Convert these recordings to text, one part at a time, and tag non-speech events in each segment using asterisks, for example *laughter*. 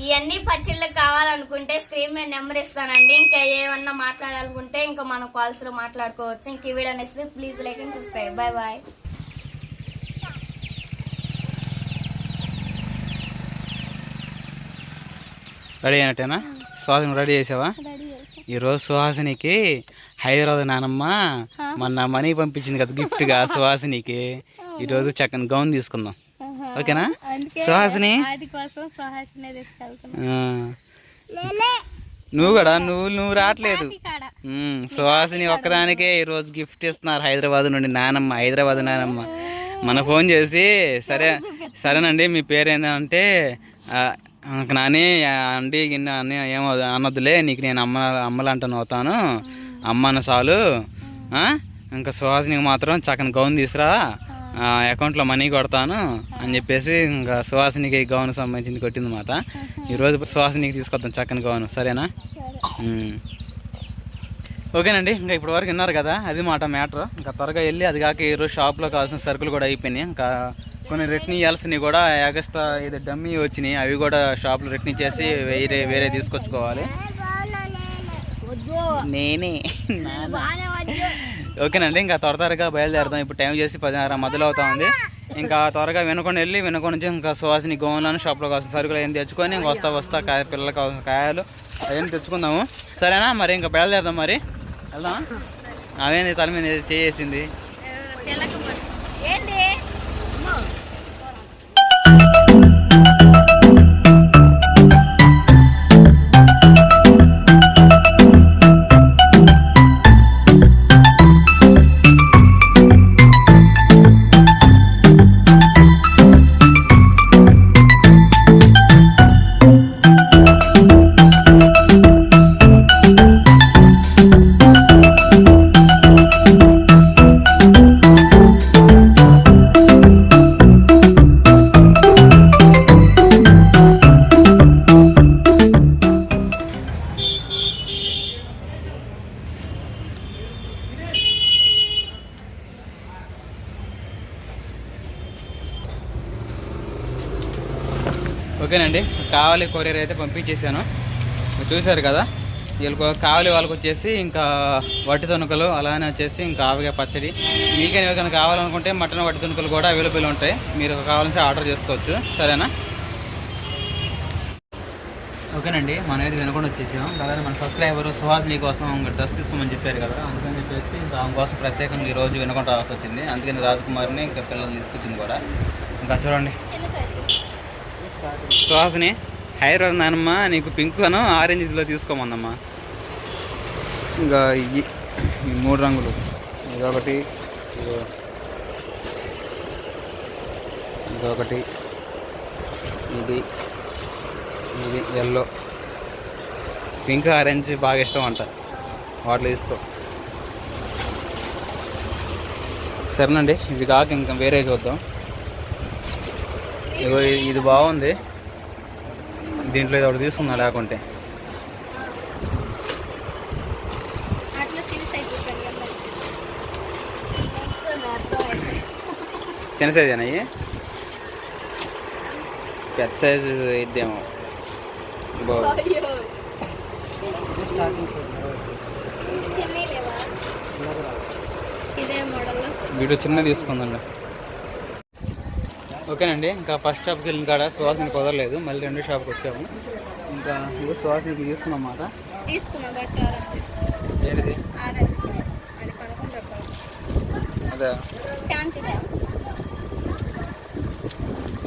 ఇవన్నీ పచ్చళ్ళు కావాలనుకుంటే స్క్రీన్ మీద నెంబర్ ఇస్తానండి. ఇంకా ఏమన్నా మాట్లాడాలనుకుంటే ఇంకా మనం కాల్స్లో మాట్లాడుకోవచ్చు. ఇంక ఈ వీడియో అనేసి please like and subscribe bye bye ready అయినట్టేనా? Suhasini ready చేసావా? ఈరోజు సుహాసినికి హైదరాబాద్ నానమ్మ మొన్న మనీ పంపించింది కదా గిఫ్ట్గా సుహాసినికి. ఈరోజు చక్కని గౌన్ తీసుకుందాం. ఓకేనా? సుహాసిని. నువ్వు కూడా నువ్వు నువ్వు రావట్లేదు. సుహాసిని ఒక్కదానికే ఈరోజు గిఫ్ట్ ఇస్తున్నారు హైదరాబాద్ నుండి నానమ్మ హైదరాబాద్ నానమ్మ. మన ఫోన్ చేసి సరే సరేనండి మీ పేరు ఏంటంటే నాని అండి గిన్న అని ఏమో అనొద్దులే నీకు నేను అమ్మ అమ్మలంటాను అవుతాను. అమ్మ అన్న చాలు. ఆ? ఇంకా సుహాసినికి మాత్రం చక్కని గౌన్ తీసురా ఆ, అకౌంట్లో మనీ కొడతాను అని చెప్పేసి ఇంకా సుహాసినికి గౌన్ సంబంధించింది కొట్టిందన్నమాట. ఈరోజు సుహాసినికి తీసుకొద్దాం చక్కని గౌన్ సరేనా. ఓకేనండి ఇంకా ఇప్పటి వరకు విన్నారు కదా అది మాట మ్యాటర్. ఇంకా త్వరగా వెళ్ళి అది కాక ఈరోజు షాప్లో కావాల్సిన సరుకులు కూడా అయిపోయినాయి. ఇంకా కొన్ని రిటర్న్ ఇవ్వాల్సినవి కూడా ఎక్స్ట్రా ఇది డమ్మీ వచ్చినాయి అవి కూడా షాప్లో రిటర్న్ చేసి వేరే వేరే తీసుకొచ్చుకోవాలి. నేనే ఓకేనండి ఇంకా త్వర త్వరగా బయలుదేరుతాం ఇప్పుడు టైం చేసి పదిన్నర మొదలు అవుతా ఉంది ఇంకా త్వరగా వెనుకొని వెళ్ళి వెనుకొని నుంచి ఇంకా సువాసిని గోన్లను షాప్లో కావాల్సిన సరుకులు ఏం తెచ్చుకొని ఇంక వస్తా వస్తా కాయ పిల్లలకు కావాల్సిన కాయలు అవన్నీ తెచ్చుకుందాము. సరేనా? మరి ఇంకా బయలుదేరదాం మరి. వెళ్దాం అవేంది తల మీద చేసింది కావాలి కొరియర్ అయితే పంపించేసాను చూశారు కదా? వీళ్ళకు కావాలి వాళ్ళకి వచ్చేసి ఇంకా వట్టి తణుకలు అలానే వచ్చేసి ఇంకా ఆవగా పచ్చడి. మీకైనా ఎవరికైనా కావాలనుకుంటే మటన్ వట్టి తణుకలు కూడా అవైలబుల్ ఉంటాయి. మీరు కావాలంటే ఆర్డర్ చేసుకోవచ్చు. సరేనా? ఓకేనండి మనం అయితే వినకుండా వచ్చేసాం. కదా మన సబ్స్క్రైబర్ నీ కోసం డ్రెస్ తీసుకోమని చెప్పారు కదా. అందుకని చెప్పేసి ఇంకా ఆమె కోసం ప్రత్యేకంగా ఈ రోజు వినకుండా రావాల్సి వచ్చింది. అందుకని రాజకుమార్ని ఇంకా పిల్లల్ని తీసుకొచ్చింది కూడా. ఇంకా చూడండి. శ్వాసని హైదరాబాద్ నానమ్మ నీకు పింక్ అను ఆరెంజ్లో తీసుకోమందమ్మా ఇంకా ఈ ఈ మూడు రంగులు. ఇదొకటి ఇదొకటి ఇది ఇది ఎల్లో పింక్ ఆరెంజ్ బాగా ఇష్టం అంట. వాటిలో తీసుకో. సరేనండి ఇది కాక ఇంకా వేరే చూద్దాం. ఇగో ఇది బాగుంది. దీంట్లో ఇది ఒకటి తీసుకుందాం లేకుంటే. చిన్న సైజ్ అయ్యి పెద్ద సైజు ఇద్దేమో బాగుంది వీడియో చిన్న తీసుకుందండి. ఓకేనండి ఇంకా ఫస్ట్ షాప్కి వెళ్ళిన కాడ సువాసన కుదరలేదు మళ్ళీ రెండో షాప్కి వచ్చాము. ఇంకా ఇది సువాసనకి తీసుకున్నాం అన్నమాట. ఏంటిది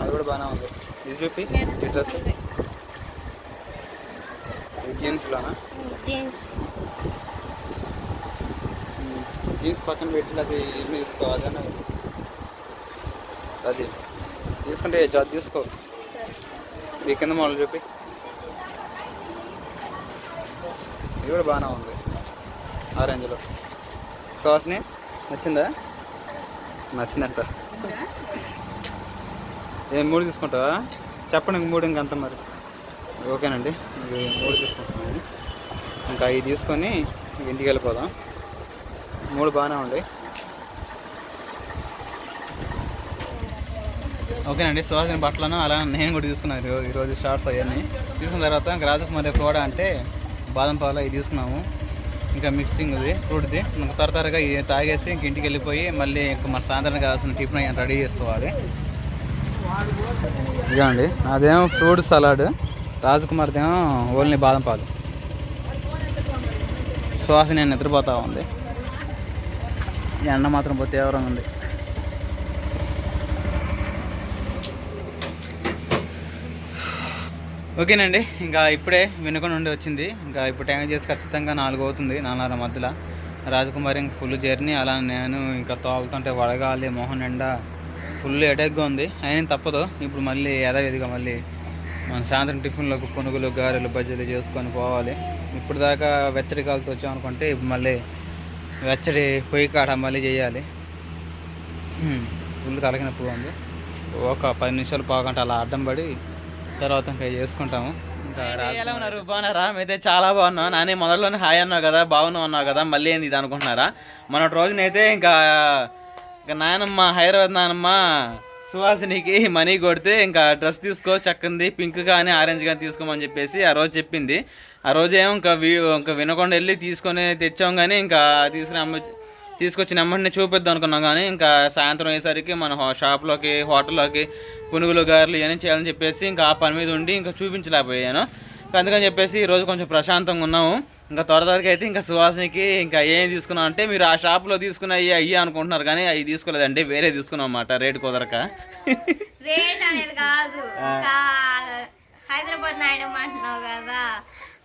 అది కూడా బాగానే ఉంది. ఇది చూపి ఈ డ్రెస్ ఇది జీన్స్లోనా జీన్స్ జీన్స్ పక్కన పెట్టి అది ఇది తీసుకో అదన్నా అది. తీసుకుంటే జాబ్ తీసుకో. ఈ కింద మోడల్ చూపి ఇది కూడా బాగానే ఉంది. ఆరెంజ్లో సాస్ని నచ్చిందా? నచ్చిందంట. ఏం మూడు తీసుకుంటావా? చెప్పండి ఇంక మూడు ఇంకంత మరి. ఓకేనండి. మూడు తీసుకుంటున్నాను. ఇంకా ఇవి తీసుకొని ఇంటికి వెళ్ళిపోదాం. మూడు బాగానే ఉండే ఓకేనండి సుహాసిని బట్టలను అలా నేను కూడా తీసుకున్నాను ఈరోజు షార్ట్స్ అవన్నీ. తీసుకున్న తర్వాత ఇంకా రాజకుమారి ఫ్లోడా అంటే బాదం పాలు ఇది తీసుకున్నాము. ఇంకా మిక్సింగ్ ఇది ఫ్రూట్ది ఇంకా త్వర త్వరగా ఇది తాగేసి ఇంక ఇంటికి వెళ్ళిపోయి మళ్ళీ ఇంకా మన సాయంత్రం కావాల్సిన టిఫిన్ అయ్యి రెడీ చేసుకోవాలి. ఇదండి అదేమో ఫ్రూట్ సలాడ్ రాజకుమార్దేమో ఓన్లీ బాదం పాలు. సువాసన నేను నిద్రపోతా ఉంది. ఈ ఎండ మాత్రం పోతే తీవ్రంగా ఉంది. ఓకేనండి ఇంకా ఇప్పుడే వినుకొని నుండి వచ్చింది. ఇంకా ఇప్పుడు టైం చేసి ఖచ్చితంగా నాలుగు అవుతుంది నాలుగున్నర మధ్యలో. రాజకుమారి ఇంక ఫుల్ జర్నీ అలా నేను ఇంకా తోలుతుంటే వడగాలి మోహన్ ఎండ ఫుల్ ఎడెగ్గా ఉంది. అయినా తప్పదు ఇప్పుడు మళ్ళీ యథావిధిగా మళ్ళీ మన సాయంత్రం టిఫిన్లకు పునుగులు గారెలు బజ్జీలు చేసుకొని పోవాలి. ఇప్పుడు దాకా వెచ్చడి కాలుతో వచ్చామనుకుంటే ఇప్పుడు మళ్ళీ వెచ్చడి పొయ్యి కాడ మళ్ళీ చేయాలి. ఫుల్ తలకినప్పుడు ఉంది. ఒక పది నిమిషాలు పావుగంట అలా అడ్డం పడి తర్వాత ఇంకా చేసుకుంటాము. ఇంకా ఎలా ఉన్నారు? బాగున్నారా? అయితే చాలా బాగున్నాం. నానే మొదట్లోనే హాయ్ అన్నావు కదా బాగున్నావు అన్నావు కదా మళ్ళీ ఏంది ఇది అనుకుంటున్నారా? మన రోజునైతే ఇంకా ఇంకా నాయనమ్మ హైదరాబాద్ నానమ్మ సుహాసినికి మనీ కొడితే ఇంకా డ్రెస్ తీసుకో చక్కంది పింక్ కానీ ఆరెంజ్ కానీ తీసుకోమని చెప్పేసి ఆ రోజు చెప్పింది. ఆ రోజు ఏమో ఇంకా ఇంకా వినకుండా వెళ్ళి తీసుకొని తెచ్చాం కానీ ఇంకా తీసుకుని అమ్మ తీసుకొచ్చిన అమ్మని చూపిద్దాం అనుకున్నాం కానీ ఇంకా సాయంత్రం అయ్యేసరికి మన షాప్లోకి హోటల్లోకి పునుగులు గారెలు ఇవన్నీ చేయాలని చెప్పేసి ఇంకా ఆ పని మీద ఉండి ఇంకా చూపించలేకపోయాను. అందుకని చెప్పేసి ఈరోజు కొంచెం ప్రశాంతంగా ఉన్నాము. ఇంకా త్వర త్వరగా అయితే ఇంకా సువాసనకి ఇంకా ఏం తీసుకున్నాం అంటే మీరు ఆ షాప్లో తీసుకున్న అయ్యి అనుకుంటున్నారు కానీ అవి తీసుకోలేదండి. వేరే తీసుకున్నాం అన్నమాట. రేటు కుదరక. రేట్ అనేది కాదు. అంటున్నావు కదా?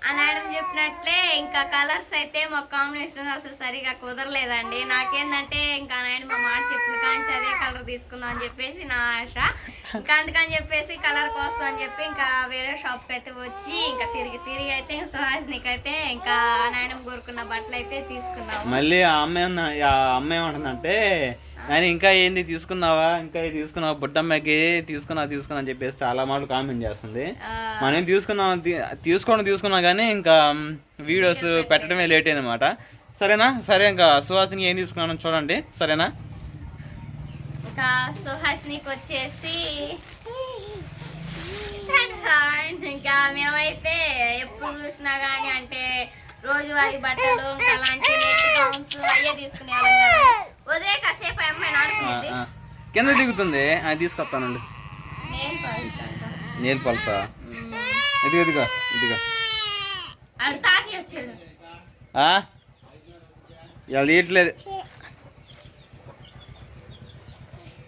ఆ నాయడం చెప్పినట్లే ఇంకా కలర్స్ అయితే మా కాంబినేషన్ అసలు సరిగా కుదరలేదండి. నాకేందంటే ఇంకా నాయన మా మాట చెప్పిన కానీ అదే కలర్ తీసుకుందాం అని చెప్పేసి నా ఆశ. ఇంకా అందుకని చెప్పేసి కలర్ కోసం అని చెప్పి ఇంకా వేరే షాప్కి అయితే వచ్చి ఇంకా తిరిగి తిరిగి అయితే సుహాసినికి అయితే ఇంకా ఆ నాయనం కోరుకున్న బట్టలు అయితే తీసుకున్నాం మళ్ళీ ఆ అమ్మాయి అమ్మాయి ఏమంటుందంటే ఆయన ఇంకా ఏంది తీసుకున్నావా? ఇంకా తీసుకున్నావా? బుడ్డమ్మాయికి తీసుకున్నా తీసుకున్నా అని చెప్పేసి చాలా మాటలు కామెంట్ చేస్తుంది. మనం తీసుకున్నాం తీ- తీసుకోవడం తీసుకున్నాం కానీ ఇంకా వీడియోస్ పెట్టడమే లేట్ అయిందన్నమాట సరేనా? సరే ఇంకా సుహాసిని ఏం తీసుకున్నాను చూడండి. సరేనా? ఇంకా సుహాసినికి వచ్చేసి ఇంకా మేమైతే ఎప్పుడు చూసినా గానీ అంటే రోజువారీ బట్టలు ఇంకా అలాంటి గౌన్స్ అయ్యే తీసుకునే వదిలే కాసేపు అమ్మాయి. కింద దిగుతుంది. అది తీసుకొస్తానండి. నీళ్ళు పల్సా ఇది ఇదిగో ఇదిగో అది తాకి వచ్చాడు ఆ? ఇవాళ తీయట్లేదు.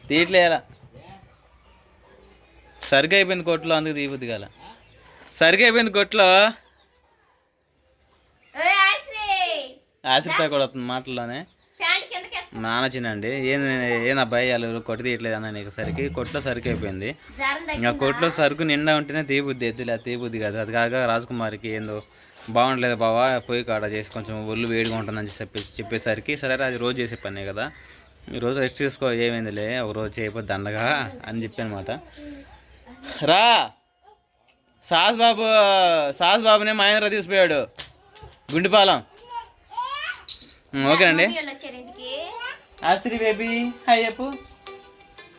తీయట్లేదా సరిగ్గా అయిపోయింది కొట్లో అందుకు తీయబుద్ది కాల. సరిగ్గా అయిపోయింది కొట్లో. ఓయ్ ఆశ్రీ. ఆశిరిపాయ కూడా వస్తుంది మాటల్లోనే. ప్యాంట్ నాన్న చిన్నండి ఏం ఏం అబ్బాయి వాళ్ళు కొట్టి తీయట్లేదు అన్న నీకు సరికి. కొట్లో సరికి అయిపోయింది ఇంకా కొట్లో సరుకు నిండా ఉంటేనే తీయబుద్ది ఎద్దులే లేదు తీయబుద్ది కాదు. అది కాక రాజకుమారికి ఏందో బాగుండలేదు బావా పోయి కాడ చేసి కొంచెం ఒళ్ళు వేడిగా ఉంటుందని చెప్పి చెప్పేసరికి సరే అది రోజు చేసే పనే కదా. ఈ రోజు రెస్ట్ తీసుకో ఏమైందిలే ఒక రోజు చేయకపోతే దండగా అని చెప్పి అనమాట రా! సాస్ బాబు సాస్ బాబునే మహేంద్ర తీసిపోయాడు గుండిపాలెం. ఓకేనండి. ఆశ్రీ బేబీ హాయ్ చెప్పు.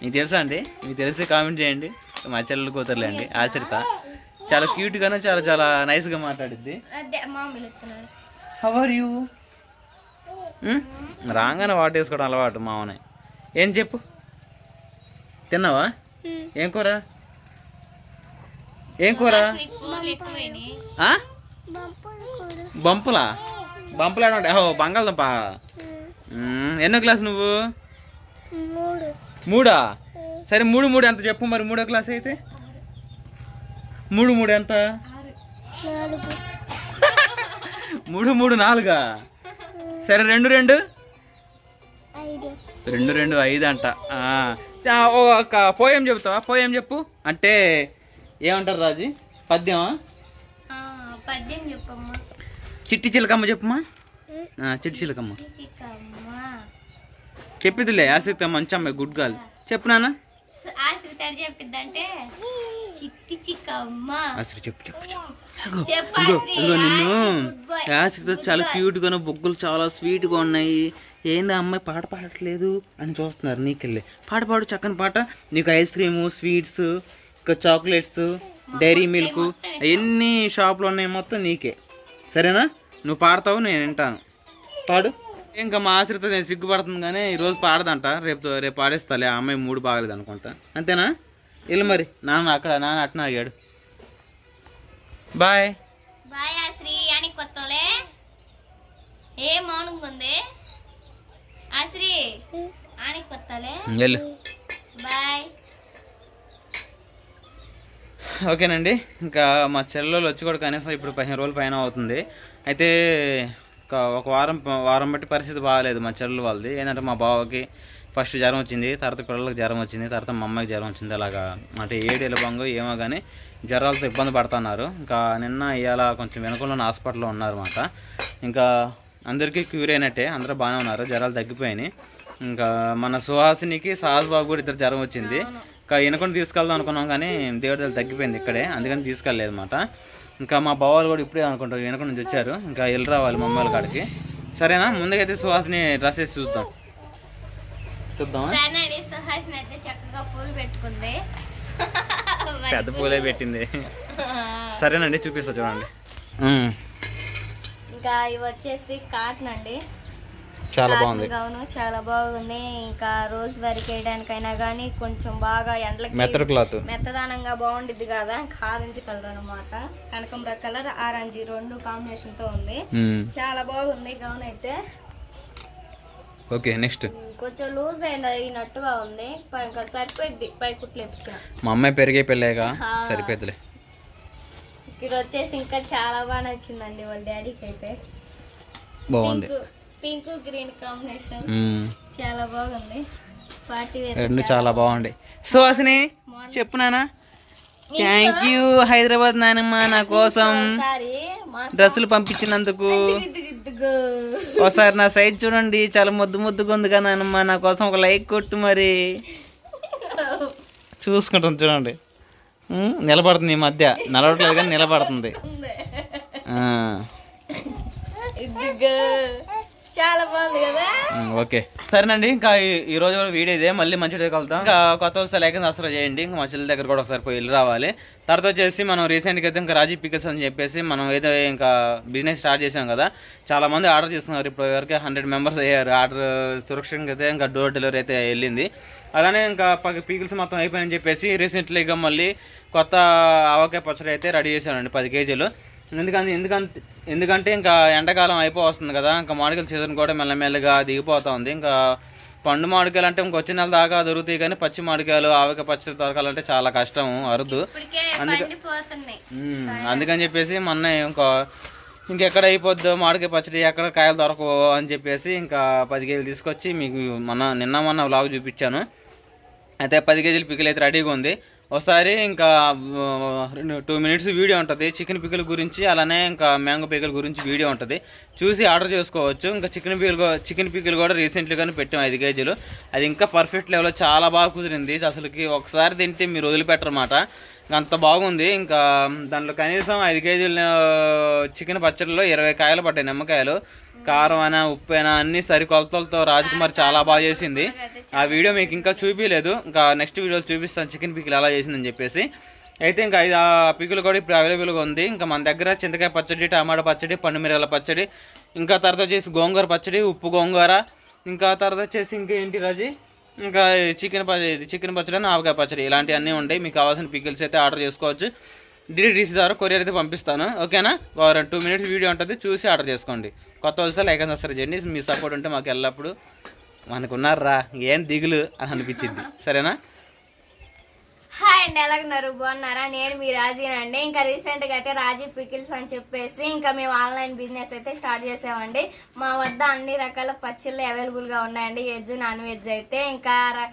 మీకు తెలుసా అండి? మీకు తెలిస్తే కామెంట్ చేయండి. మా చెల్లెలు కూతురులే అండి ఆశ్రిత. చాలా క్యూట్గాను చాలా చాలా నైస్గా మాట్లాడిద్ది. అదే మామూలు ఇస్తున్నారు హవ్ ఆర్ యూ రాగానే వాటేసుకోవడం అలవాటు మామనే ఏం చెప్పు? తిన్నావా? ఏం కూర? ఏం కూర? బంపులా బంపులా? బంగాళదుంప. ఎన్నో క్లాస్ నువ్వు? మూడా. సరే మూడు మూడు ఎంత చెప్పు మరి మూడో క్లాస్ అయితే? మూడు మూడు ఎంత? మూడు మూడు నాలుగా? సరే రెండు రెండు? రెండు రెండు ఐదు అంట. ఒక పోయం చెప్తావా పోయం చెప్పు. అంటే ఏమంటారు రాజీ? పద్యమా? ఆ, పద్యం చెప్పమ్మా. చిట్టి చిలకమ్మ చెప్పుమా? ఆ, చిట్టి చిలకమ్మ. చిక్కమ్మా చెప్పిదిలే ఆసక్తి మంచి అమ్మాయి గుడ్ గర్ల్. చెప్పు నాన్న. ఆశ్రి చెప్పు ఇదిగో ఆశ్రి, ఇదిగో నిన్ను చాలా క్యూట్ గాను బొగ్గులు చాలా స్వీట్గా ఉన్నాయి. ఏంది అమ్మాయి పాట పాడట్లేదు అని చూస్తున్నారు నీకెళ్ళి. పాట పాడు చక్కని పాట. నీకు ఐస్ క్రీము స్వీట్స్ ఇంకా చాక్లెట్స్ డైరీ మిల్క్ ఎన్ని షాపులు ఉన్నాయి మొత్తం నీకే. సరేనా? నువ్వు పాడతావు నేను వింటాను. పాడు. ఇంకా మా ఆశ్రిత నేను సిగ్గుపడుతుంది కానీ ఈరోజు పాడదంట. రేపు రేపు పాడేస్తాలే ఆ అమ్మాయి మూడు బాగలేదు అనుకుంటా. అంతేనా? వెళ్ళు మరి. నాన్న అక్కడ నాన్న అట్నా అయ్యాడు బాయ్. బాయ్ ఆశ్రీ అని కొత్తలే? ఏ మౌనంగా ఉంది? ఆశ్రీ అని కొత్తలే? వెళ్ళు. బాయ్. ఓకేనండి. ఇంకా మా చెల్లెలు వచ్చి కూడా కనీసం ఇప్పుడు పదిహేను రోజుల పైన అవుతుంది. అయితే ఒక ఒక వారం వారం బట్టి పరిస్థితి బాగాలేదు. మా చెల్లెలు వాళ్ళది. ఏంటంటే మా బావకి ఫస్ట్ జ్వరం వచ్చింది తర్వాత పిల్లలకు జ్వరం వచ్చింది తర్వాత మా అమ్మాయికి జ్వరం వచ్చింది. అలాగా అంటే ఏడు ఎలుబంగు ఏమో కానీ జ్వరాలతో ఇబ్బంది పడుతున్నారు. ఇంకా నిన్న ఇవాళ కొంచెం వెనుకలో హాస్పిటల్లో ఉన్నారన్నమాట. ఇంకా అందరికీ క్యూర్ అయినట్టే. అందరూ బాగానే ఉన్నారు. జ్వరాలు తగ్గిపోయినాయి. ఇంకా మన సుహాసినికి సాహస్ బాబు కూడా ఇద్దరు జ్వరం వచ్చింది. ఇంకా వెనుకొని తీసుకెళ్దాం అనుకున్నాం కానీ దేవుడి దగ్గర తగ్గిపోయింది ఇక్కడే. అందుకని తీసుకెళ్ళలేదు అనమాట ఇంకా మా బావాలు కూడా ఇప్పుడే అనుకుంటారు వెనక నుంచి వచ్చారు. ఇంకా వెళ్ళి రావాలి మా అమ్మాయిల కాడికి. సరేనా? ముందుకైతే సుహాసిని డ్రెస్ వేసి చూద్దాం. చూద్దామా? చక్కగా పూలు పెట్టుకుంది. పెద్ద పూలే పెట్టింది. సరేనండి చూపిస్తా చూడండి. ఇంకా ఇవి వచ్చేసి కాటన్ అండి. చాలా బాగుంది. గౌను చాలా బాగుంది. ఇంకా రోజు వరకు వేయడానికైనా కానీ కొంచెం బాగా ఎండలకి మెత్తడి క్లాత్. మెత్తదానంగా బాగుండిద్ది కదా ఇంకా ఆరెంజ్ కలర్ అనమాట కనకంబర కలర్ ఆరెంజ్ రెండు కాంబినేషన్తో ఉంది. చాలా బాగుంది గౌన్ అయితే. Okay next. కొంచెం లూజ్ అయిన అయినట్టుగా ఉంది. ఇంకా సరిపోయింది పై కుట్లు మా అమ్మాయి పెరిగే పెళ్ళాక సరిపోతులే ఇక్కడ వచ్చేసి ఇంకా చాలా బాగా నచ్చిందండి వాళ్ళ డాడీకి అయితే బాగుంది పింక్ గ్రీన్ కాంబినేషన్. చాలా బాగుంది. పార్టీ రెండు చాలా బాగుంది సుహాసిని చెప్పు నానా థ్యాంక్ యూ హైదరాబాద్ నానమ్మ నా కోసం. డ్రెస్సులు పంపించినందుకు. ఒకసారి నా సైజ్ చూడండి. చాలా ముద్దు ముద్దుగా ఉంది కదా నానమ్మ. నా కోసం ఒక లైక్ కొట్టు మరి. చూసుకుంటాం చూడండి. నిలబడుతుంది ఈ మధ్య. నిలబడట్లేదు కానీ నిలబడుతుంది. *laughs* చాలా బాగుంది కదా. ఓకే. సరేనండి ఇంకా ఈ- రోజు వీడియో ఇదే. మళ్ళీ మంచి వీడియో ఇంకా కొత్త వస్తే లైక్ సబ్స్క్రైబ్ చేయండి. ఇంకా మా చెల్లి దగ్గర కూడా ఒకసారి పోయి వెళ్ళి రావాలి. తర్వాత వచ్చేసి మనం రీసెంట్గా అయితే ఇంకా రాజీ పికల్స్ అని చెప్పేసి మనం ఏదో ఇంకా బిజినెస్ స్టార్ట్ చేసాం కదా. చాలా మంది ఆర్డర్ చేస్తున్నారు. ఇప్పుడు వరకు హండ్రెడ్ మెంబర్స్ అయ్యారు. ఆర్డర్ సురక్షితంగా అయితే ఇంకా డోర్ డెలివరీ అయితే వెళ్ళింది. అలానే ఇంకా పీకిల్స్ మొత్తం అయిపోయాయని చెప్పేసి రీసెంట్లీగా మళ్ళీ కొత్త ఆవకాయ పచ్చడి అయితే రెడీ చేశానండి పది కేజీలు. ఎందుకంటే ఎందుకంటే ఎందుకంటే ఇంకా ఎండాకాలం అయిపోతుంది కదా ఇంకా మామిడికాయల సీజన్ కూడా మెల్లమెల్లగా దిగిపోతా ఉంది. ఇంకా పండు మామిడికాయలు అంటే ఇంకొచ్చే నెల దాకా దొరుకుతాయి కానీ పచ్చి మామిడికాయలు ఆవకాయ పచ్చడి దొరకాలంటే చాలా కష్టం అరుదు. ఉమ్, అందుకని చెప్పేసి మొన్న ఇంకా ఇంకెక్కడ అయిపోద్దు మామిడికాయ పచ్చడి ఎక్కడ కాయలు దొరకవు అని చెప్పేసి ఇంకా పది కేజీలు తీసుకొచ్చి మీకు మొన్న నిన్న మొన్న వ్లాగ్ చూపించాను. అయితే పది కేజీల పికిల్ అయితే రెడీగా ఉంది. ఒకసారి ఇంకా రెండు టూ మినిట్స్ వీడియో ఉంటుంది. చికెన్ పికిల్ గురించి అలానే ఇంకా మ్యాంగో పికిల్ గురించి వీడియో ఉంటుంది. చూసి ఆర్డర్ చేసుకోవచ్చు. ఇంకా చికెన్ పికిల్ చికెన్ పికిల్ కూడా రీసెంట్లీగానే పెట్టాం ఐదు కేజీలు. అది ఇంకా పర్ఫెక్ట్ లెవెల్లో చాలా బాగా కుదిరింది. అసలుకి ఒకసారి తింటే మీరు వదిలిపెట్టరమాట అంత బాగుంది. ఇంకా దాంట్లో కనీసం ఐదు కేజీల చికెన్ పచ్చడిలో ఇరవై కాయలు పడ్డాయి నిమ్మకాయలు. కారం అయినా ఉప్పు అయినా అన్ని సరి కొలతలతో రాజ్కుమార్ చాలా బాగా చేసింది. ఆ వీడియో మీకు ఇంకా చూపించలేదు ఇంకా నెక్స్ట్ వీడియోలో చూపిస్తాను చికెన్ పికిల్ ఎలా చేసిందని చెప్పేసి. అయితే ఇంకా ఐదు ఆ పికిల్ కూడా ఇప్పుడు అవైలబుల్గా ఉంది. ఇంకా మన దగ్గర చింతకాయ పచ్చడి టమాటా పచ్చడి పండుమిరల పచ్చడి ఇంకా తర్వాత వచ్చేసి గోంగూర పచ్చడి ఉప్పు గోంగూర ఇంకా తర్వాత వచ్చేసి ఇంకా ఏంటి రాజీ? ఇంకా చికెన్ పచ్చడి చికెన్ పచ్చడి ఆవకాయ పచ్చడి ఇలాంటివన్నీ ఉంటాయి. మీకు కావాల్సిన పికిల్స్ అయితే ఆర్డర్ చేసుకోవచ్చు. డిడిడిసి ద్వారా కొరియర్ అయితే పంపిస్తాను. ఓకేనా? ఒక టూ మినిట్స్ వీడియో ఉంటుంది. చూసి ఆర్డర్ చేసుకోండి. కొత్త వస్తే లైక్ సబ్స్క్రైబ్ చేయండి మీ సపోర్ట్ ఉంటే మాకు ఎల్లప్పుడు మనకున్నారా ఏం దిగులు అని అనిపించింది. సరేనా? హాయ్ అండి ఎలాగున్నారు? బాగున్నారా? నేను మీ రాజీనండి ఇంకా రీసెంట్గా అయితే రాజీ పికిల్స్ అని చెప్పేసి ఇంకా మేము ఆన్లైన్ బిజినెస్ అయితే స్టార్ట్ చేసామండి. మా వద్ద అన్ని రకాల పచ్చళ్ళు అవైలబుల్గా ఉన్నాయండి. వెజ్ నాన్ వెజ్ అయితే ఇంకా ర-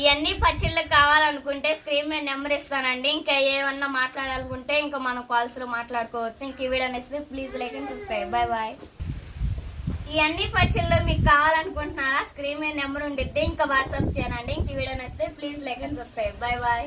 ఇవన్నీ పచ్చళ్ళు కావాలనుకుంటే స్క్రీన్ మీద నెంబర్ ఇస్తానండి. ఇంకా ఏమన్నా మాట్లాడాలనుకుంటే ఇంకా మనం కాల్స్లో మాట్లాడుకోవచ్చు. ఇంక ఈ వీడియో అనేసి please like and subscribe bye bye ఇవన్నీ పచ్చళ్ళు మీకు కావాలనుకుంటున్నారా? స్క్రీన్ మీద నెంబర్ ఉండిద్ది. ఇంకా వాట్సాప్ చేయనండి ఇంక ఈ వీడియో నచ్చితే please like and subscribe bye bye